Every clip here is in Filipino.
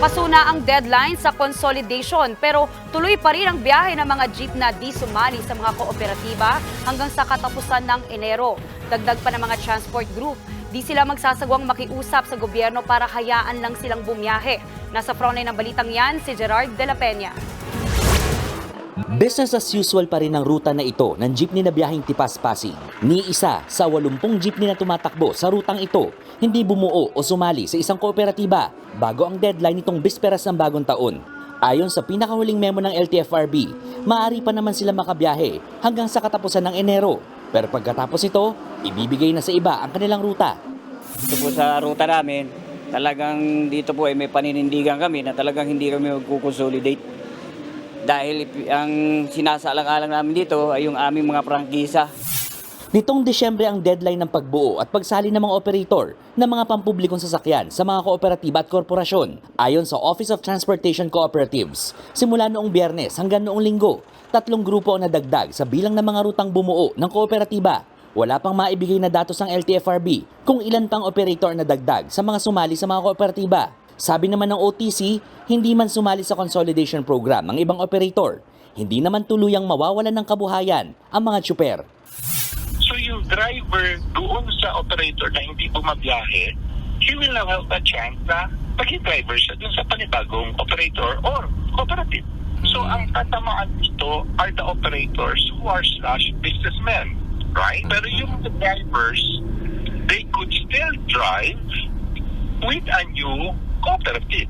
Pasuna ang deadline sa consolidation pero tuloy pa rin ang biyahe ng mga jeep na di sumali sa mga kooperatiba hanggang sa katapusan ng Enero. Dagdag pa ng mga transport group, di sila magsasagwang makiusap sa gobyerno para hayaan lang silang bumiyahe. Nasa frontline ng balitang yan si Gerard De La Peña. Business as usual pa rin ang ruta na ito ng jeepney na biyaheng Tipas-Pasig. Ni isa sa 80 jeepney na tumatakbo sa rutang ito, hindi bumuo o sumali sa isang kooperatiba bago ang deadline nitong bisperas ng bagong taon. Ayon sa pinakahuling memo ng LTFRB, maaari pa naman sila makabiyahe hanggang sa katapusan ng Enero. Pero pagkatapos ito, ibibigay na sa iba ang kanilang ruta. Ito po sa ruta namin, talagang dito po ay may paninindigan kami na talagang hindi kami magkukonsolidate. Dahil ang sinasaalang-alang namin dito ay yung aming mga prangkisa. Nitong Desyembre ang deadline ng pagbuo at pagsali ng mga operator ng mga pampublikong sasakyan sa mga kooperatiba at korporasyon ayon sa Office of Transportation Cooperatives. Simula noong biyernes hanggang noong linggo, tatlong grupo ang nadagdag sa bilang ng mga rutang bumuo ng kooperatiba. Wala pang maibigay na datos ng LTFRB kung ilan pang operator ang nadagdag sa mga sumali sa mga kooperatiba. Sabi naman ng OTC, hindi man sumali sa consolidation program ng ibang operator. Hindi naman tuluyang mawawalan ng kabuhayan ang mga tsuper. So yung driver doon sa operator na hindi bumabiyahe, he will now have a chance na maging driver siya doon sa panibagong operator or cooperative. So ang tatamaan dito are the operators who are slash businessmen, right? Pero yung the drivers, they could still drive with a new cooperative.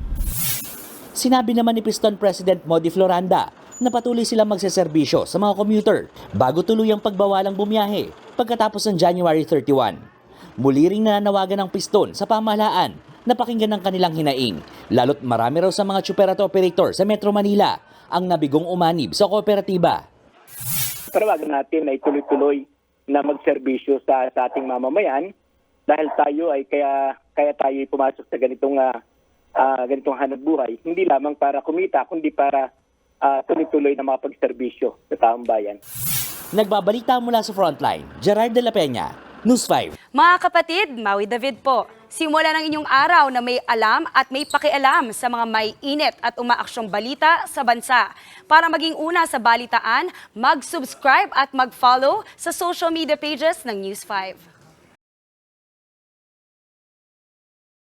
Sinabi naman ni Piston President Modi Floranda na patuloy silang magseserbisyo sa mga commuter bago tuluyang pagbawalang bumiyahe pagkatapos ng January 31. Muli ring nananawagan ng Piston sa pamahalaan na pakinggan ang kanilang hinaing, lalo't marami raw sa mga super at operator sa Metro Manila ang nabigong umanib sa kooperatiba. Parawagan natin ay tuloy-tuloy na magserbisyo sa, sa ating mamamayan dahil tayo ay kaya kaya tayo ay pumasok sa ganitong ah, ah, ganitong hanap buhay hindi lamang para kumita kundi para ah, tuloy-tuloy na makapagserbisyo sa taong bayan. Nagbabalita mula sa Frontline, Gerard de la Peña, News 5. Mga kapatid, Maui David po. Simula ng inyong araw na may alam at may pakialam sa mga may init at umaaksyong balita sa bansa. Para maging una sa balitaan, mag-subscribe at mag-follow sa social media pages ng News 5.